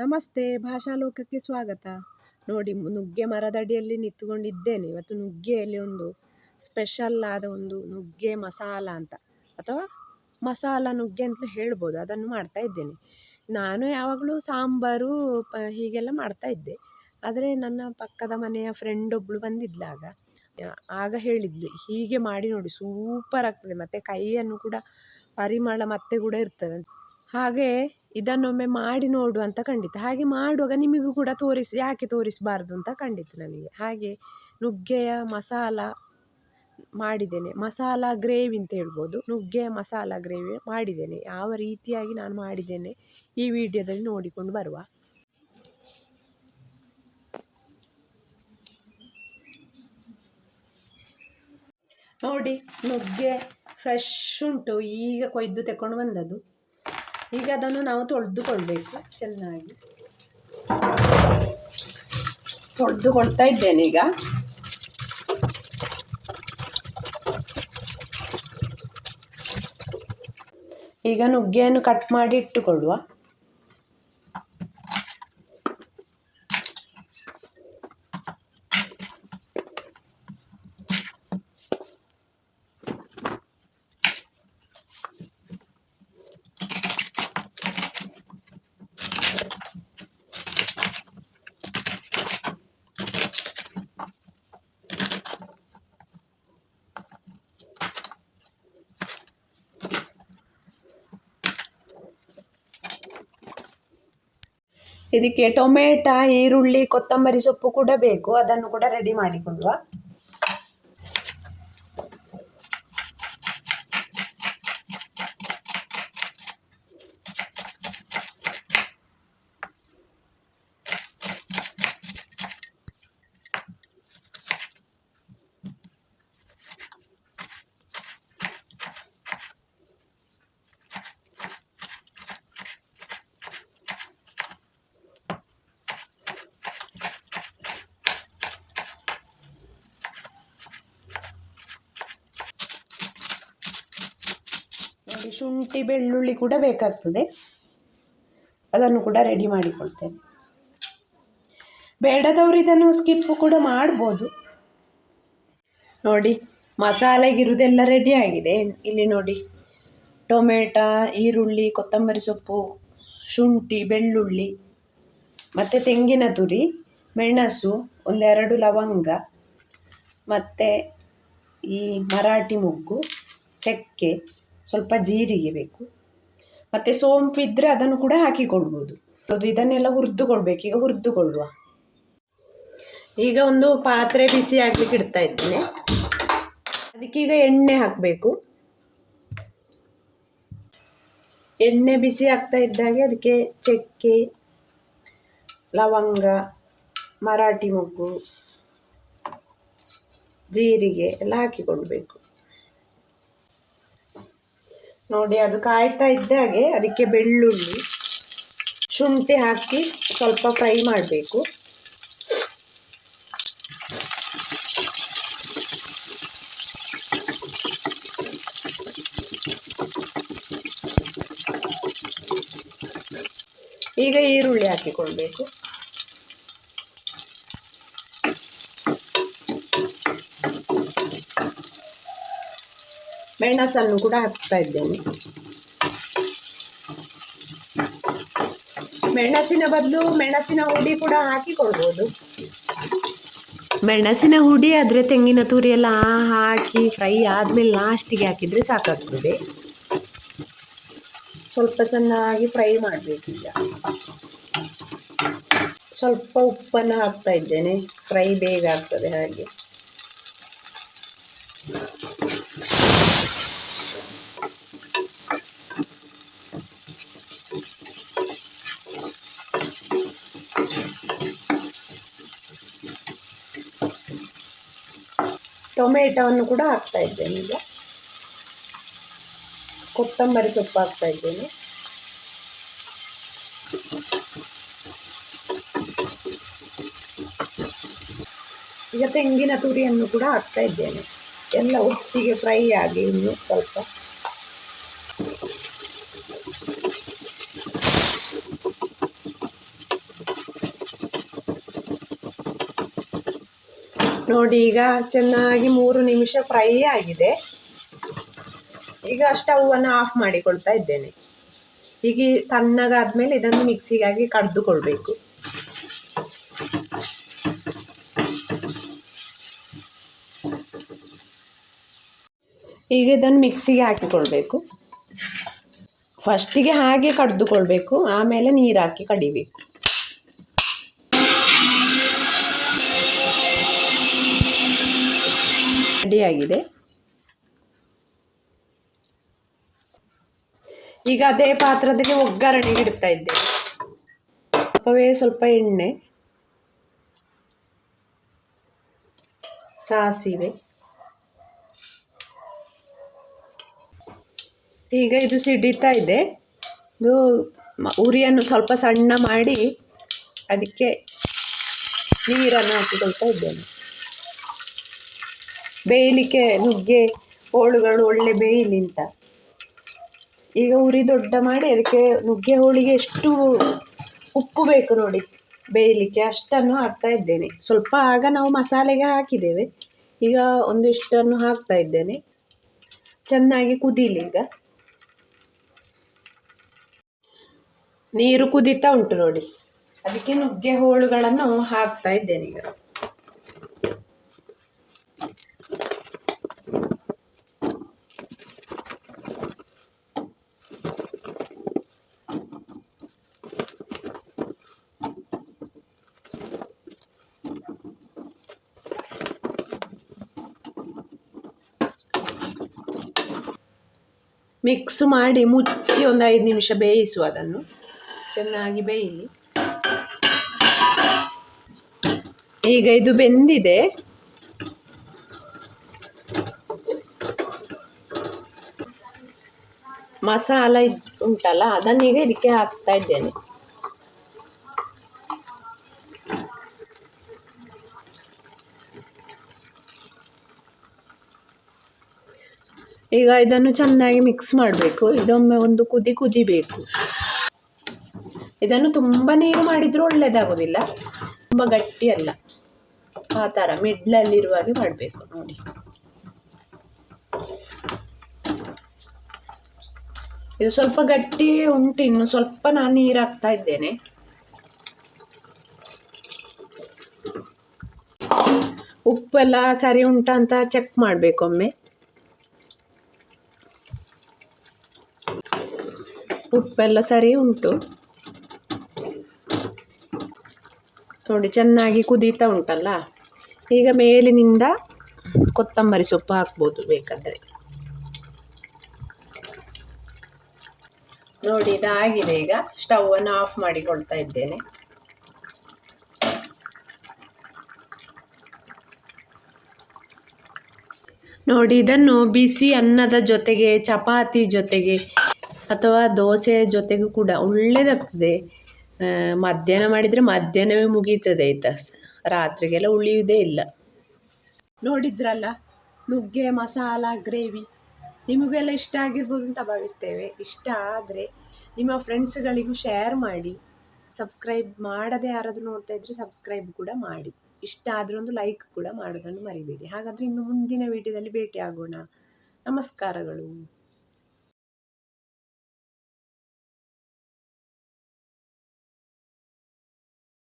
ನಮಸ್ತೆ ಭಾಷಾ ಲೋಕಕ್ಕೆ ಸ್ವಾಗತ. ನೋಡಿ ನುಗ್ಗೆ ಮರದಡಿಯಲ್ಲಿ ನಿಂತುಕೊಂಡಿದ್ದೇನೆ. ಇವತ್ತು ನುಗ್ಗೆಯಲ್ಲಿ ಒಂದು ಸ್ಪೆಷಲ್ ಆದ ಒಂದು ನುಗ್ಗೆ ಮಸಾಲ ಅಂತ, ಅಥವಾ ಮಸಾಲ ನುಗ್ಗೆ ಅಂತ ಹೇಳ್ಬೋದು. ಅದನ್ನು ಮಾಡ್ತಾ ಇದ್ದೇನೆ. ನಾನು ಯಾವಾಗಲೂ ಸಾಂಬಾರು, ಪ, ಹೀಗೆಲ್ಲ ಮಾಡ್ತಾ ಇದ್ದೆ. ಆದರೆ ನನ್ನ ಪಕ್ಕದ ಮನೆಯ ಫ್ರೆಂಡ್ ಒಬ್ಬಳು ಬಂದಿದ್ಲಾಗ ಆಗ ಹೇಳಿದ್ಲು, ಹೀಗೆ ಮಾಡಿ ನೋಡಿ ಸೂಪರ್ ಆಗ್ತದೆ. ಮತ್ತು ಕೈಯನ್ನು ಕೂಡ, ಪರಿಮಳ ಮತ್ತೆ ಕೂಡ ಇರ್ತದೆ. ಹಾಗೆ ಇದನ್ನೊಮ್ಮೆ ಮಾಡಿ ನೋಡು ಅಂತ ಕಂಡಿತು ಹಾಗೆ ಮಾಡುವಾಗ ನಿಮಗೂ ಕೂಡ ತೋರಿಸಿ, ಯಾಕೆ ತೋರಿಸಬಾರ್ದು ಅಂತ ಕಂಡಿತು ನನಗೆ. ಹಾಗೆ ನುಗ್ಗೆಯ ಮಸಾಲ ಮಾಡಿದ್ದೇನೆ. ಮಸಾಲ ಗ್ರೇವಿ ಅಂತ ಹೇಳ್ಬೋದು. ನುಗ್ಗೆಯ ಮಸಾಲ ಗ್ರೇವಿ ಮಾಡಿದ್ದೇನೆ. ಯಾವ ರೀತಿಯಾಗಿ ನಾನು ಮಾಡಿದ್ದೇನೆ ಈ ವಿಡಿಯೋದಲ್ಲಿ ನೋಡಿಕೊಂಡು ಬರುವ. ನೋಡಿ, ನುಗ್ಗೆ ಫ್ರೆಶ್ ಉಂಟು. ಈಗ ಕೊಯ್ದು ತಗೊಂಡು ಬಂದದ್ದು. ಈಗ ಅದನ್ನು ನಾವು ತೊಳೆದುಕೊಳ್ಬೇಕು. ಚೆನ್ನಾಗಿ. ತೊಳೆದುಕೊಳ್ತಾ ಇದ್ದೇನೆ ಈಗ. ಈಗ ನುಗ್ಗೆಯನ್ನು ಕಟ್ ಮಾಡಿ ಇಟ್ಟುಕೊಳ್ಳುವ. ಇದಕ್ಕೆ ಟೊಮೆಟ ಈರುಳ್ಳಿ ಕೊತ್ತಂಬರಿ ಸೊಪ್ಪು ಕೂಡ ಬೇಕು. ಅದನ್ನು ಕೂಡ ರೆಡಿ ಮಾಡಿಕೊಳ್ಳುವ ನೋಡಿ ಶುಂಠಿ, ಬೆಳ್ಳುಳ್ಳಿ ಕೂಡ ಬೇಕಾಗ್ತದೆ. ಅದನ್ನು ಕೂಡ ರೆಡಿ ಮಾಡಿಕೊಳ್ತೇನೆ. ಬೇಡದವರು ಇದನ್ನು ಸ್ಕಿಪ್ ಕೂಡ ಮಾಡ್ಬೋದು. ನೋಡಿ ಮಸಾಲೆಗಿರುವುದೆಲ್ಲ ರೆಡಿ ಆಗಿದೆ. ಇಲ್ಲಿ ನೋಡಿ, ಟೊಮೆಟ, ಈರುಳ್ಳಿ, ಕೊತ್ತಂಬರಿ ಸೊಪ್ಪು, ಶುಂಠಿ, ಬೆಳ್ಳುಳ್ಳಿ, ಮತ್ತು ತೆಂಗಿನ ತುರಿ, ಮೆಣಸು, ಒಂದೆರಡು ಲವಂಗ, ಮತ್ತು ಈ ಮರಾಠಿ ಮೊಗ್ಗು, ಚಕ್ಕೆ ಸ್ವಲ್ಪ ಜೀರಿಗೆ ಬೇಕು. ಮತ್ತು ಸೋಂಪು ಇದ್ದರೆ ಅದನ್ನು ಕೂಡ ಹಾಕಿಕೊಳ್ಬೋದು. ಅದು ಇದನ್ನೆಲ್ಲ ಹುರಿದುಕೊಳ್ಬೇಕು. ಈಗ ಹುರಿದುಕೊಳ್ಳುವ. ಈಗ ಒಂದು ಪಾತ್ರೆ ಬಿಸಿ ಆಗಲಿಕ್ಕೆ ಇಡ್ತಾ ಇದ್ದೇನೆ. ಅದಕ್ಕೀಗ ಎಣ್ಣೆ ಹಾಕಬೇಕು. ಎಣ್ಣೆ ಬಿಸಿ ಆಗ್ತಾ ಇದ್ದಾಗೆ ಅದಕ್ಕೆ ಚಕ್ಕೆ, ಲವಂಗ, ಮರಾಠಿ ಮೊಗ್ಗು, ಜೀರಿಗೆ ಎಲ್ಲ ಹಾಕಿಕೊಳ್ಬೇಕು. ನೋಡಿ ಅದು ಕಾಯ್ತಾ ಇದ್ದಾಗೆ ಅದಕ್ಕೆ ಬೆಳ್ಳುಳ್ಳಿ ಶುಂಠಿ ಹಾಕಿ ಸ್ವಲ್ಪ ಫ್ರೈ ಮಾಡಬೇಕು. ಈಗ ಈರುಳ್ಳಿ ಹಾಕಿಕೊಳ್ಬೇಕು. ಮೆಣಸನ್ನು ಕೂಡ ಹಾಕ್ತಾ ಇದ್ದೇನೆ. ಮೆಣಸಿನ ಬದಲು ಮೆಣಸಿನ ಹುಡಿ ಕೂಡ ಹಾಕಿ ಕೊಡ್ಬೋದು. ಮೆಣಸಿನ ಹುಡಿ ಆದರೆ ತೆಂಗಿನ ತುರಿ ಎಲ್ಲ ಹಾಕಿ ಫ್ರೈ ಆದಮೇಲೆ ಲಾಸ್ಟಿಗೆ ಹಾಕಿದರೆ ಸಾಕಾಗ್ತದೆ. ಸ್ವಲ್ಪ ಚೆನ್ನಾಗಿ ಫ್ರೈ ಮಾಡಬೇಕೀಗ ಸ್ವಲ್ಪ ಉಪ್ಪನ್ನು ಹಾಕ್ತಾ ಇದ್ದೇನೆ. ಫ್ರೈ ಬೇಗ ಆಗ್ತದೆ ಹಾಗೆ. ಟೊಮೆಟೊವನ್ನು ಕೂಡ ಹಾಕ್ತಾ ಇದ್ದೇನೆ ಈಗ. ಕೊತ್ತಂಬರಿ ಸೊಪ್ಪು ಹಾಕ್ತಾ ಇದ್ದೇನೆ. ಈಗ ತೆಂಗಿನ ತುರಿಯನ್ನು ಕೂಡ ಹಾಕ್ತಾ ಇದ್ದೇನೆ. ಎಲ್ಲ ಒಟ್ಟಿಗೆ ಫ್ರೈ ಆಗಿ ಇನ್ನು ಸ್ವಲ್ಪ ನೋಡಿ, ಈಗ ಚೆನ್ನಾಗಿ ಮೂರು ನಿಮಿಷ ಫ್ರೈ ಆಗಿದೆ. ಈಗ ಸ್ಟವನ್ನು ಆಫ್ ಮಾಡಿಕೊಳ್ತಾ ಇದ್ದೇನೆ. ಈಗ ತಣ್ಣಗಾದ್ಮೇಲೆ ಇದನ್ನು ಮಿಕ್ಸಿಗಾಗಿ ಕಡ್ದುಕೊಳ್ಬೇಕು. ಈಗ ಇದನ್ನು ಮಿಕ್ಸಿಗೆ ಹಾಕಿಕೊಳ್ಬೇಕು. ಫಸ್ಟಿಗೆ ಹಾಗೆ ಕಡ್ದುಕೊಳ್ಬೇಕು, ಆಮೇಲೆ ನೀರು ಹಾಕಿ ಕಡಿಬೇಕು. ರೆಡಿಯಾಗಿದೆ. ಈಗ ಅದೇ ಪಾತ್ರದಲ್ಲಿ ಒಗ್ಗರಣೆಗೆ ಇಡ್ತಾ ಇದ್ದೇನೆ. ಸ್ವಲ್ಪವೇ ಸ್ವಲ್ಪ ಎಣ್ಣೆ, ಸಾಸಿವೆ. ಈಗ ಇದು ಸಿಡಿತಾ ಇದೆ. ಇದು ಉರಿಯನ್ನು ಸ್ವಲ್ಪ ಸಣ್ಣ ಮಾಡಿ ಅದಕ್ಕೆ ನೀರನ್ನು ಹಾಕಿಕೊಳ್ತಾ ಇದ್ದೇನೆ. ಬೇಯಲಿಕ್ಕೆ ನುಗ್ಗೆ, ಹೋಳುಗಳು ಒಳ್ಳೆ ಬೇಯಲಿ ಅಂತ. ಈಗ ಉರಿ ದೊಡ್ಡ ಮಾಡಿ ಅದಕ್ಕೆ ನುಗ್ಗೆ, ಹೋಳಿಗೆ ಎಷ್ಟು ಉಪ್ಪು ಬೇಕು ನೋಡಿ ಬೇಯಲಿಕ್ಕೆ ಅಷ್ಟನ್ನು ಹಾಕ್ತಾ ಇದ್ದೇನೆ. ಸ್ವಲ್ಪ ಆಗ ನಾವು ಮಸಾಲೆಗೆ ಹಾಕಿದ್ದೇವೆ. ಈಗ ಒಂದಿಷ್ಟನ್ನು ಹಾಕ್ತಾ ಇದ್ದೇನೆ. ಚೆನ್ನಾಗಿ ಕುದೀಲಿ ಈಗ. ನೀರು ಕುದೀತಾ ಉಂಟು ನೋಡಿ. ಅದಕ್ಕೆ ನುಗ್ಗೆ, ಹೋಳುಗಳನ್ನು ಹಾಕ್ತಾ ಇದ್ದೇನೆ ಈಗ. ಮಿಕ್ಸ್ ಮಾಡಿ ಮುಚ್ಚಿ ಒಂದು ಐದು ನಿಮಿಷ ಬೇಯಿಸುವ ಅದನ್ನು. ಚೆನ್ನಾಗಿ ಬೇಯಲಿ. ಈಗ ಇದು ಬೆಂದಿದೆ. ಮಸಾಲ ಉಂಟಲ್ಲ ಅದನ್ನೀಗ ಇದಕ್ಕೆ ಹಾಕ್ತಾ ಇದ್ದೇನೆ. ಈಗ ಇದನ್ನು ಚೆನ್ನಾಗಿ ಮಿಕ್ಸ್ ಮಾಡಬೇಕು. ಇದೊಮ್ಮೆ ಒಂದು ಕುದಿ ಕುದಿಬೇಕು ಇದನ್ನು ತುಂಬ ನೀರು ಮಾಡಿದರೂ ಒಳ್ಳೆಯದಾಗೋದಿಲ್ಲ ತುಂಬ ಗಟ್ಟಿ ಅಲ್ಲ. ಆ ಥರ ಮಿಡ್ಲಲ್ಲಿರುವಾಗೆ ಮಾಡಬೇಕು ನೋಡಿ. ಇದು ಸ್ವಲ್ಪ ಗಟ್ಟಿ ಉಂಟು. ಇನ್ನು ಸ್ವಲ್ಪ ನಾನು ನೀರು ಹಾಕ್ತಾ ಇದ್ದೇನೆ. ಉಪ್ಪೆಲ್ಲ ಸರಿ ಉಂಟಾ ಅಂತ ಚೆಕ್ ಮಾಡಬೇಕೊಮ್ಮೆ ಉಪ್ಪೆಲ್ಲ ಸರಿ ಉಂಟು. ನೋಡಿ, ಚೆನ್ನಾಗಿ ಕುದೀತಾ ಉಂಟಲ್ಲ? ಈಗ ಮೇಲಿನಿಂದ ಕೊತ್ತಂಬರಿ ಸೊಪ್ಪು ಹಾಕ್ಬೋದು ಬೇಕಾದರೆ. ನೋಡಿ, ಇದಾಗಿದೆ ಈಗ. ಸ್ಟವನ್ನು ಆಫ್ ಮಾಡಿಕೊಳ್ತಾ ಇದ್ದೇನೆ. ನೋಡಿ, ಇದನ್ನು ಬಿಸಿ ಅನ್ನದ ಜೊತೆಗೆ, ಚಪಾತಿ ಜೊತೆಗೆ ಅಥವಾ ದೋಸೆ ಜೊತೆಗೂ ಕೂಡ ಒಳ್ಳೆಯದಾಗ್ತದೆ ಮಧ್ಯಾಹ್ನ ಮಾಡಿದರೆ ಮಧ್ಯಾಹ್ನವೇ ಮುಗೀತದೆ ಆಯಿತಾ ರಾತ್ರಿಗೆಲ್ಲ ಉಳಿಯುವುದೇ ಇಲ್ಲ. ನೋಡಿದ್ರಲ್ಲ, ನುಗ್ಗೆ, ಮಸಾಲ, ಗ್ರೇವಿ, ನಿಮಗೆಲ್ಲ ಇಷ್ಟ ಆಗಿರ್ಬೋದು ಅಂತ ಭಾವಿಸ್ತೇವೆ. ಇಷ್ಟ ಆದರೆ ನಿಮ್ಮ ಫ್ರೆಂಡ್ಸ್ಗಳಿಗೂ ಶೇರ್ ಮಾಡಿ. ಸಬ್ಸ್ಕ್ರೈಬ್ ಮಾಡದೆ ಯಾರಾದರೂ ನೋಡ್ತಾ ಇದ್ದರೆ ಸಬ್ಸ್ಕ್ರೈಬ್ ಕೂಡ ಮಾಡಿ. ಇಷ್ಟ ಆದರೆ ಒಂದು ಲೈಕ್ ಕೂಡ ಮಾಡೋದನ್ನು ಮರಿಬೇಡಿ. ಹಾಗಾದರೆ ಇನ್ನು ಮುಂದಿನ ವಿಡಿಯೋದಲ್ಲಿ ಭೇಟಿ ಆಗೋಣ ನಮಸ್ಕಾರಗಳು.